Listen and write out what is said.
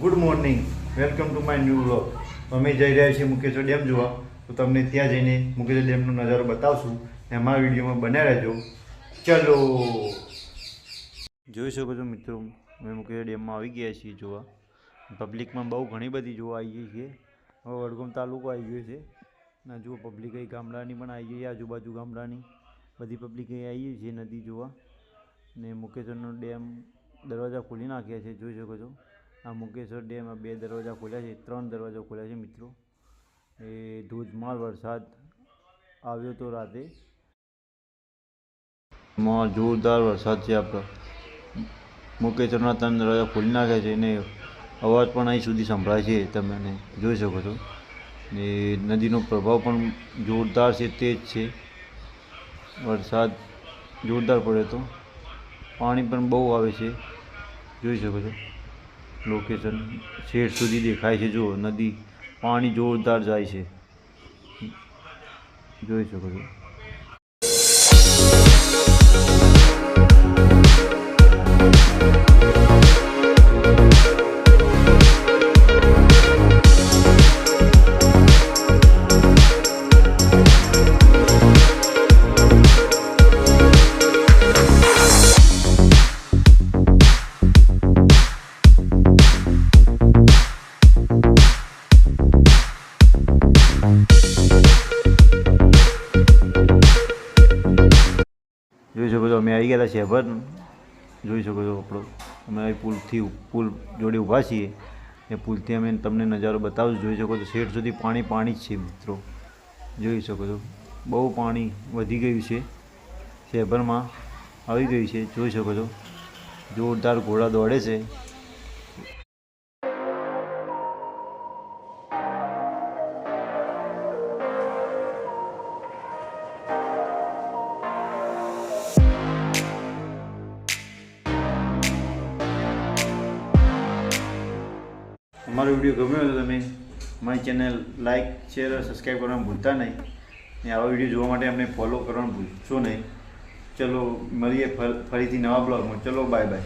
Good morning welcome to my new vlog અમે જઈ રહ્યા છીએ મુકેશ્વર ડેમ જોવા. તો તમને ત્યાં જઈને મુકેશ્વર ડેમનો નજારો બતાવશું ને અમારા વિડીયોમાં બન્યા રહેજો. ચલો. જોઈ શકો છો મિત્રો, અમે મુકેશ્વર ડેમમાં આવી ગયા છીએ જોવા. પબ્લિકમાં બહુ ઘણી બધી જોવા આવી ગઈ છે. હવે વડગામ તાલુકો આવી ગયો છે. ના જુઓ, પબ્લિક અહીં ગામડાની પણ આવી ગઈ આજુબાજુ ગામડાની. બધી પબ્લિક અહીં આવી છે નદી જોવા. ને મુકેશ્વરનો ડેમ દરવાજા ખોલી નાખ્યા છે, જોઈ શકો છો. આ મુકેશ્વર ડેમાં બે દરવાજા ખોલ્યા છે, ત્રણ દરવાજા ખોલ્યા છે મિત્રો. એ ધોધમાર વરસાદ આવ્યો તો રાતે. માં જોરદાર વરસાદ છે આપણો મુકેશ્વરના ત્રણ દરવાજા ખોલી નાખ્યા છે અને અવાજ પણ અહીં સુધી સંભળાય છે, તમે જોઈ શકો છો. ને નદીનો પ્રભાવ પણ જોરદાર છે, તેજ છે. વરસાદ જોરદાર પડ્યો હતો. પાણી પણ બહુ આવે છે, જોઈ શકો છો. લોકેશન શેઠ સુધી દેખાય છે. જો નદી પાણી જોરદાર જાય છે. જોઈ શકો છો. જોઈ શકો છો, અમે આવી ગયા હતા શહેર જોઈ શકો છો આપણો, અમે પુલથી પુલ જોડે ઊભા છીએ. એ પુલથી અમે તમને નજારો બતાવું જોઈ શકો છો શેઠ સુધી પાણી પાણી જ છે મિત્રો. જોઈ શકો છો, બહુ પાણી વધી ગયું છે. શહેરમાં આવી ગયું છે. જોઈ શકો છો, જોરદાર ઘોડા દોડે છે. અમારો વીડિયો ગમ્યો તો તમે મારી ચેનલ લાઇક શેર સબસ્ક્રાઈબ કરવાનું ભૂલતા નહીં. ને આવા વીડિયો જોવા માટે અમને ફોલો કરવાનું ભૂલશો નહીં. ચલો, મળીએ ફરીથી નવા બ્લોગમાં. ચલો બાય બાય